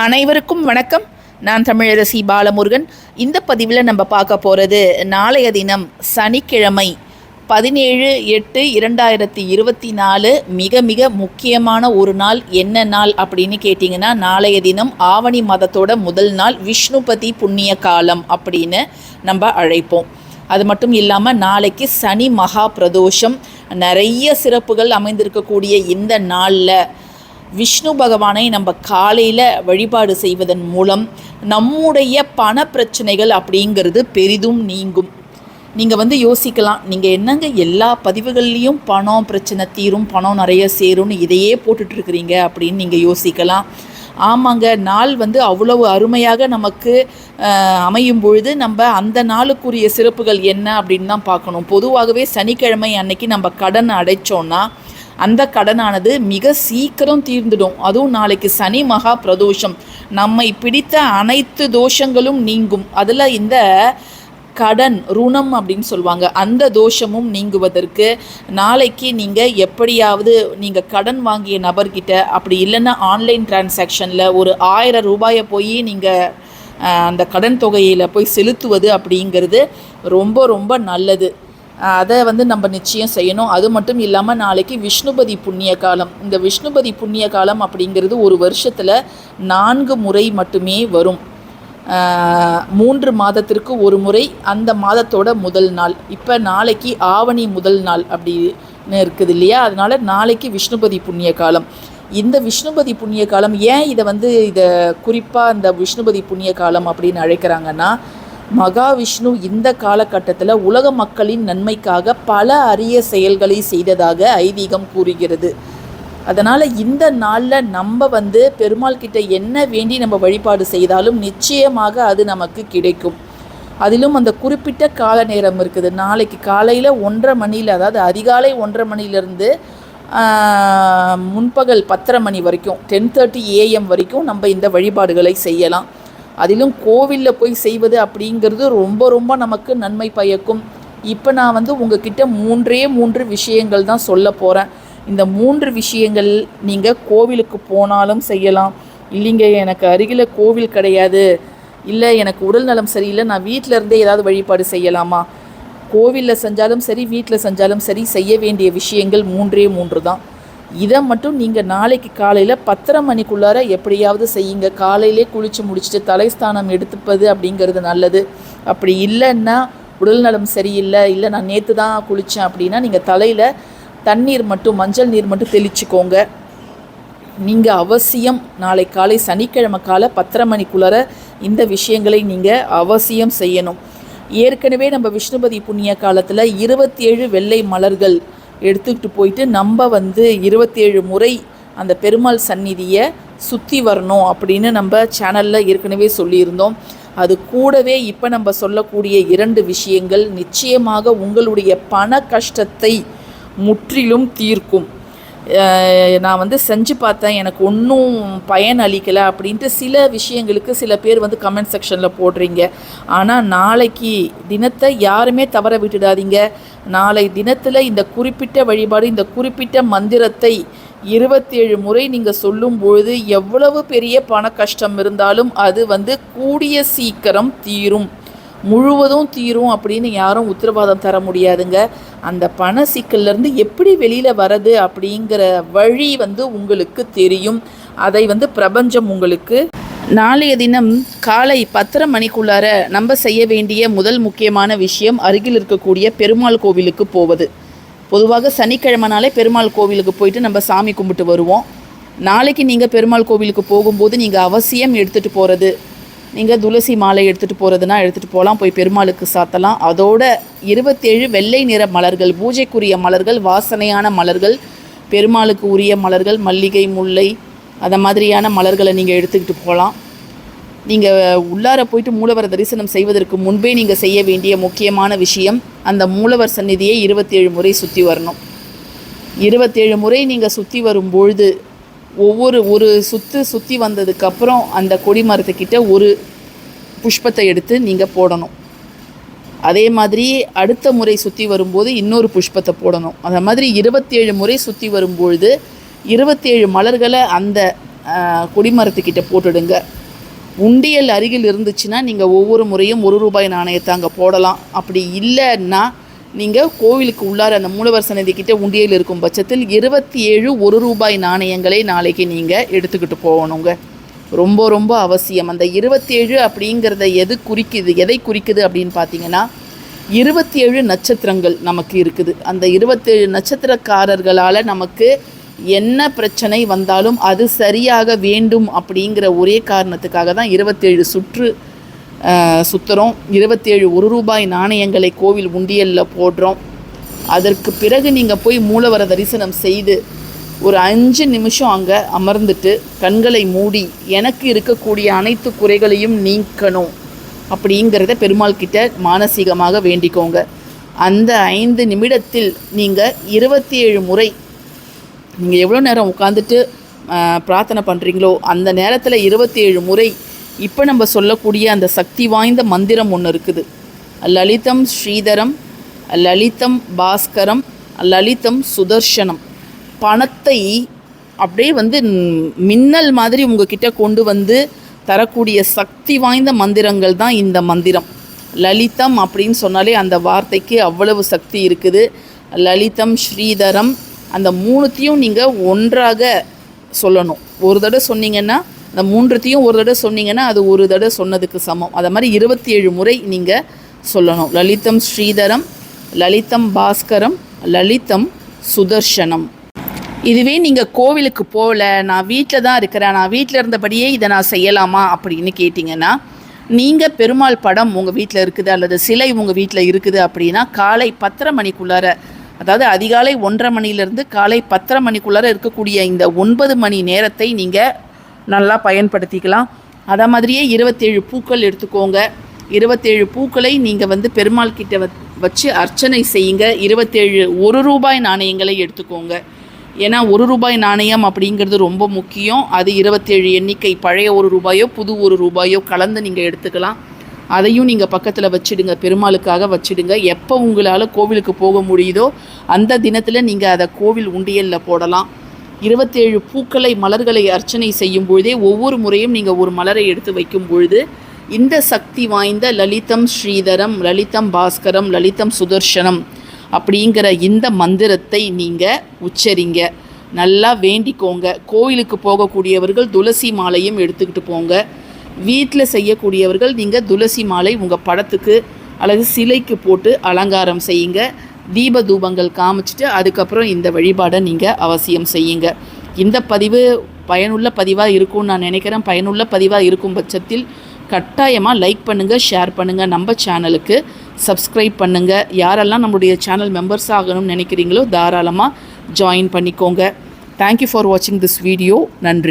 அனைவருக்கும் வணக்கம். நான் தமிழரசி பாலமுருகன். இந்த பதிவில் நம்ம பார்க்க போகிறது நாளைய தினம் சனிக்கிழமை பதினேழு எட்டு இரண்டாயிரத்தி இருபத்தி நாலு. மிக மிக முக்கியமான ஒரு நாள் என்ன நாள் அப்படின்னு கேட்டிங்கன்னா நாளைய தினம் ஆவணி மாதத்தோட முதல் நாள் விஷ்ணுபதி புண்ணிய காலம் அப்படின்னு நம்ம அழைப்போம். அது மட்டும் இல்லாமல் நாளைக்கு சனி மகா பிரதோஷம். நிறைய சிறப்புகள் அமைந்திருக்கக்கூடிய இந்த நாளில் விஷ்ணு பகவானை நம்ம காலையில் வழிபாடு செய்வதன் மூலம் நம்முடைய பண பிரச்சனைகள் அப்படிங்கிறது பெரிதும் நீங்கும். நீங்கள் வந்து யோசிக்கலாம் நீங்கள் என்னங்க எல்லா பதிவுகள்லேயும் பணம் பிரச்சனை தீரும் பணம் நிறைய சேரும்னு இதையே போட்டுட்ருக்குறீங்க அப்படின்னு நீங்கள் யோசிக்கலாம். ஆமாங்க நாள் வந்து அவ்வளவு அருமையாக நமக்கு அமையும் பொழுது நம்ம அந்த நாளுக்குரிய சிறப்புகள் என்ன அப்படின்னு தான் பார்க்கணும். பொதுவாகவே சனிக்கிழமை அன்னைக்கு நம்ம கடன் அடைச்சோன்னா அந்த கடனானது மிக சீக்கிரம் தீர்ந்துடும். அதுவும் நாளைக்கு சனி மகா பிரதோஷம். நம்மை பிடித்த அனைத்து தோஷங்களும் நீங்கும். அதில் இந்த கடன் ருணம் அப்படின்னு சொல்லுவாங்க. அந்த தோஷமும் நீங்குவதற்கு நாளைக்கு நீங்கள் எப்படியாவது நீங்கள் கடன் வாங்கிய நபர்கிட்ட அப்படி இல்லைன்னா ஆன்லைன் டிரான்சாக்ஷனில் ஒரு ஆயிரம் ரூபாயை போய் நீங்கள் அந்த கடன் தொகையில் போய் செலுத்துவது அப்படிங்கிறது ரொம்ப ரொம்ப நல்லது. அதை வந்து நம்ம நிச்சயம் செய்யணும். அது மட்டும் இல்லாமல் நாளைக்கு விஷ்ணுபதி புண்ணிய காலம். இந்த விஷ்ணுபதி புண்ணிய காலம் அப்படிங்கிறது ஒரு வருஷத்தில் நான்கு முறை மட்டுமே வரும். மூன்று மாதத்திற்கு ஒரு முறை அந்த மாதத்தோட முதல் நாள். இப்போ நாளைக்கு ஆவணி முதல் நாள் அப்படின்னு இருக்குது இல்லையா? அதனால் நாளைக்கு விஷ்ணுபதி புண்ணிய காலம். இந்த விஷ்ணுபதி புண்ணிய காலம் ஏன் இதை வந்து இதை குறிப்பாக இந்த விஷ்ணுபதி புண்ணிய காலம் அப்படின்னு அழைக்கிறாங்கன்னா மகாவிஷ்ணு இந்த காலகட்டத்தில் உலக மக்களின் நன்மைக்காக பல அரிய செயல்களை செய்ததாக ஐதீகம் கூறுகிறது. அதனால் இந்த நாளில் நம்ம வந்து பெருமாள் கிட்ட என்ன வேண்டி நம்ம வழிபாடு செய்தாலும் நிச்சயமாக அது நமக்கு கிடைக்கும். அதிலும் அந்த குறிப்பிட்ட கால நேரம் இருக்குது. நாளைக்கு காலையில் ஒன்றரை மணியில் அதாவது அதிகாலை ஒன்றரை மணிலேருந்து முன்பகல் பத்தரை மணி வரைக்கும் டென் தேர்ட்டி ஏஎம் வரைக்கும் நம்ம இந்த வழிபாடுகளை செய்யலாம். அதிலும் கோவிலில் போய் செய்வது அப்படிங்கிறது ரொம்ப ரொம்ப நமக்கு நன்மை பயக்கும். இப்போ நான் வந்து உங்ககிட்ட மூன்றே மூன்று விஷயங்கள் தான் சொல்ல போகிறேன் இந்த மூன்று விஷயங்கள் நீங்கள் கோவிலுக்கு போனாலும் செய்யலாம். இல்லைங்க எனக்கு அருகில் கோவில் கிடையாது. இல்லை எனக்கு உடல் நலம் சரியில்லை. நான் வீட்டில் இருந்தே ஏதாவது வழிபாடு செய்யலாமா? கோவிலில் செஞ்சாலும் சரி வீட்டில் செஞ்சாலும் சரி செய்ய வேண்டிய விஷயங்கள் மூன்றே மூன்று தான். இதை மட்டும் நீங்கள் நாளைக்கு காலையில் பத்தரை மணிக்குள்ளார எப்படியாவது செய்யுங்க. காலையிலே குளித்து முடிச்சுட்டு தலைஸ்தானம் எடுத்துப்பது அப்படிங்கிறது நல்லது. அப்படி இல்லைன்னா உடல்நலம் சரியில்லை. இல்லை நான் நேற்று தான் குளித்தேன் அப்படின்னா நீங்கள் தலையில் தண்ணீர் மட்டும் மஞ்சள் நீர் மட்டும் தெளிச்சுக்கோங்க. நீங்கள் அவசியம் நாளை காலை சனிக்கிழமை காலை பத்தரை மணிக்குள்ளார இந்த விஷயங்களை நீங்கள் அவசியம் செய்யணும். ஏற்கனவே நம்ம விஷ்ணுபதி புண்ணிய காலத்தில் இருபத்தேழு வெள்ளை மலர்கள் எடுத்துக்கிட்டு போயிட்டு நம்ம வந்து இருபத்தேழு முறை அந்த பெருமாள் சந்நிதியை சுற்றி வரணும் அப்படின்னு நம்ம சேனலில் ஏற்கனவே சொல்லியிருந்தோம். அது கூடவே இப்போ நம்ம சொல்லக்கூடிய இரண்டு விஷயங்கள் நிச்சயமாக உங்களுடைய பண கஷ்டத்தை முற்றிலும் தீர்க்கும். நான் வந்து செஞ்சு பார்த்தேன் எனக்கு ஒன்றும் பயன் அளிக்கலை அப்படின்ட்டு சில விஷயங்களுக்கு சில பேர் வந்து கமெண்ட் செக்ஷனில் போடுறீங்க. ஆனால் நாளைக்கு தினத்தை யாருமே தவற விட்டுடாதீங்க. நாளை தினத்தில் இந்த குறிப்பிட்ட வழிபாடு இந்த குறிப்பிட்ட மந்திரத்தை இருபத்தேழு முறை நீங்கள் சொல்லும் பொழுது எவ்வளவு பெரிய பண கஷ்டம் இருந்தாலும் அது வந்து கூடிய சீக்கிரம் தீரும். முழுவதும் தீரும் அப்படின்னு யாரும் உத்தரவாதம் தர முடியாதுங்க. அந்த பண சிக்கல்லேருந்து எப்படி வெளியில் வரது அப்படிங்கிற வழி வந்து உங்களுக்கு தெரியும். அதை வந்து பிரபஞ்சம் உங்களுக்கு நாளைய தினம் காலை பத்தரை மணிக்குள்ளார நம்ம செய்ய வேண்டிய முதல் முக்கியமான விஷயம் அருகில் இருக்கக்கூடிய பெருமாள் கோவிலுக்கு போவது. பொதுவாக சனிக்கிழமைனாலே பெருமாள் கோவிலுக்கு போயிட்டு நம்ம சாமி கும்பிட்டு வருவோம். நாளைக்கு நீங்கள் பெருமாள் கோவிலுக்கு போகும்போது நீங்கள் அவசியம் எடுத்துகிட்டு போகிறது நீங்கள் துளசி மாலை எடுத்துகிட்டு போகிறதுனா எடுத்துகிட்டு போகலாம் போய் பெருமாளுக்கு சாத்தலாம். அதோட இருபத்தேழு வெள்ளை நிற மலர்கள் பூஜைக்குரிய மலர்கள் வாசனையான மலர்கள் பெருமாளுக்கு உரிய மலர்கள் மல்லிகை முல்லை அந்த மாதிரியான மலர்களை நீங்கள் எடுத்துக்கிட்டு போகலாம் நீங்கள் உள்ளார போயிட்டு மூலவர் தரிசனம் செய்வதற்கு முன்பே நீங்கள் செய்ய வேண்டிய முக்கியமான விஷயம் அந்த மூலவர் சந்நிதியை இருபத்தேழு முறை சுற்றி வரணும். இருபத்தேழு முறை நீங்கள் சுற்றி வரும்பொழுது ஒவ்வொரு ஒரு சுற்று சுற்றி வந்ததுக்கப்புறம் அந்த கொடிமரத்துக்கிட்ட ஒரு புஷ்பத்தை எடுத்து நீங்கள் போடணும். அதே மாதிரி அடுத்த முறை சுற்றி வரும்போது இன்னொரு புஷ்பத்தை போடணும். அந்த மாதிரி இருபத்தேழு முறை சுற்றி வரும்பொழுது இருபத்தேழு மலர்களை அந்த கொடிமரத்துக்கிட்ட போட்டுடுங்க. உண்டியல் அருகில் இருந்துச்சுன்னா நீங்கள் ஒவ்வொரு முறையும் ஒரு ரூபாய் நாணயத்தை அங்கே போடலாம். அப்படி இல்லைன்னா நீங்கள் கோவிலுக்கு உள்ளார அந்த மூலவர் சன்னதி கிட்ட உண்டியல் இருக்கும் பட்சத்தில் இருபத்தி ஏழு ஒரு ரூபாய் நாணயங்களை நாளைக்கு நீங்கள் எடுத்துக்கிட்டு போகணுங்க. ரொம்ப ரொம்ப அவசியம். அந்த இருபத்தேழு அப்படிங்கிறத எது குறிக்குது எதை குறிக்குது அப்படின்னு பார்த்தீங்கன்னா இருபத்தி ஏழு நட்சத்திரங்கள் நமக்கு இருக்குது. அந்த இருபத்தேழு நட்சத்திரக்காரர்களால் நமக்கு என்ன பிரச்சனை வந்தாலும் அது சரியாக வேண்டும் அப்படிங்கிற ஒரே காரணத்துக்காக தான் இருபத்தேழு சுற்று சுற்றுறோம் சுத்துறோம் இருபத்தேழு ஒரு ரூபாய் நாணயங்களை கோவில் உண்டியலில் போடுறோம். அதற்கு பிறகு நீங்கள் போய் மூலவர தரிசனம் செய்து ஒரு அஞ்சு நிமிஷம் அங்கே அமர்ந்துட்டு கண்களை மூடி எனக்கு இருக்கக்கூடிய அனைத்து குறைகளையும் நீக்கணும் அப்படிங்கிறத பெருமாள் கிட்ட மானசீகமாக வேண்டிக்கோங்க. அந்த ஐந்து நிமிடத்தில் நீங்கள் இருபத்தி ஏழு முறை நீங்கள் எவ்வளோ நேரம் உட்காந்துட்டு பிரார்த்தனை பண்ணுறீங்களோ அந்த நேரத்தில் இருபத்தி ஏழு முறை இப்போ நம்ம சொல்லக்கூடிய அந்த சக்தி வாய்ந்த மந்திரம் ஒன்று இருக்குது. லலிதம் ஸ்ரீதரம் லலிதம் பாஸ்கரம் லலிதம் சுதர்ஷனம். பணத்தை அப்படியே வந்து மின்னல் மாதிரி உங்ககிட்ட கொண்டு வந்து தரக்கூடிய சக்தி வாய்ந்த மந்திரங்கள் தான் இந்த மந்திரம். லலிதம் அப்படின்னு சொன்னாலே அந்த வார்த்தைக்கு அவ்வளவு சக்தி இருக்குது. லலிதம் ஸ்ரீதரம் அந்த மூணுத்தையும் நீங்கள் ஒன்றாக சொல்லணும். ஒரு தடவை சொன்னீங்கன்னா அந்த மூன்றுத்தையும் ஒரு தடவை சொன்னீங்கன்னா அது ஒரு தடவை சொன்னதுக்கு சமம். அதை மாதிரி இருபத்தி ஏழு முறை நீங்கள் சொல்லணும். லலிதம் ஸ்ரீதரம் லலிதம் பாஸ்கரம் லலிதம் சுதர்ஷனம். இதுவே நீங்கள் கோவிலுக்கு போகல நான் வீட்டில் தான் இருக்கிறேன் நான் வீட்டில் இருந்தபடியே இதை நான் செய்யலாமா அப்படின்னு கேட்டிங்கன்னா நீங்கள் பெருமாள் படம் உங்கள் வீட்டில் இருக்குது அல்லது சிலை உங்கள் வீட்டில் இருக்குது அப்படின்னா காலை பத்தரை மணிக்குள்ளார அதாவது அதிகாலை ஒன்றரை மணிலேருந்து காலை பத்தரை மணிக்குள்ளார இருக்கக்கூடிய இந்த ஒன்பது மணி நேரத்தை நீங்கள் நல்லா பயன்படுத்திக்கலாம். அதே மாதிரியே இருபத்தேழு பூக்கள் எடுத்துக்கோங்க. இருபத்தேழு பூக்களை நீங்கள் வந்து பெருமாள் கிட்ட வச்சு அர்ச்சனை செய்யுங்க. இருபத்தேழு ஒரு ரூபாய் நாணயங்களை எடுத்துக்கோங்க. ஏன்னா ஒரு ரூபாய் நாணயம் அப்படிங்கிறது ரொம்ப முக்கியம். அது இருபத்தேழு எண்ணிக்கை பழைய ஒரு ரூபாயோ புது ஒரு ரூபாயோ கலந்து நீங்கள் எடுத்துக்கலாம். அதையும் நீங்கள் பக்கத்தில் வச்சிடுங்க. பெருமாளுக்காக வச்சிடுங்க. எப்போ உங்களால் கோவிலுக்கு போக முடியுதோ அந்த தினத்தில் நீங்கள் அதை கோவில் உண்டியலில் போடலாம். இருபத்தேழு பூக்களை மலர்களை அர்ச்சனை செய்யும் பொழுதே ஒவ்வொரு முறையும் நீங்கள் ஒரு மலரை எடுத்து வைக்கும் பொழுது இந்த சக்தி வாய்ந்த லலிதம் ஸ்ரீதரம் லலிதம் பாஸ்கரம் லலிதம் சுதர்ஷனம் அப்படிங்கிற இந்த மந்திரத்தை நீங்கள் உச்சரிங்க. நல்லா வேண்டிக்கோங்க. கோயிலுக்கு போகக்கூடியவர்கள் துளசி மாலையும் எடுத்துக்கிட்டு போங்க. வீட்டில் செய்யக்கூடியவர்கள் நீங்கள் துளசி மாலை உங்கள் படத்துக்கு அல்லது சிலைக்கு போட்டு அலங்காரம் செய்யுங்க. தீப தூபங்கள் காமிச்சிட்டு அதுக்கப்புறம் இந்த வழிபாடை நீங்கள் அவசியம் செய்யுங்க. இந்த பதிவு பயனுள்ள பதிவாக இருக்கும்னு நான் நினைக்கிறேன். பயனுள்ள பதிவாக இருக்கும் பட்சத்தில் கட்டாயமாக லைக் பண்ணுங்கள் ஷேர் பண்ணுங்கள் நம்ம சேனலுக்கு சப்ஸ்கிரைப் பண்ணுங்கள் யாரெல்லாம் நம்மளுடைய சேனல் மெம்பர்ஸ் ஆகணும்னு நினைக்கிறீங்களோ தாராளமாக ஜாயின் பண்ணிக்கோங்க. தேங்க்யூ ஃபார் வாட்சிங் திஸ் வீடியோ நன்றி.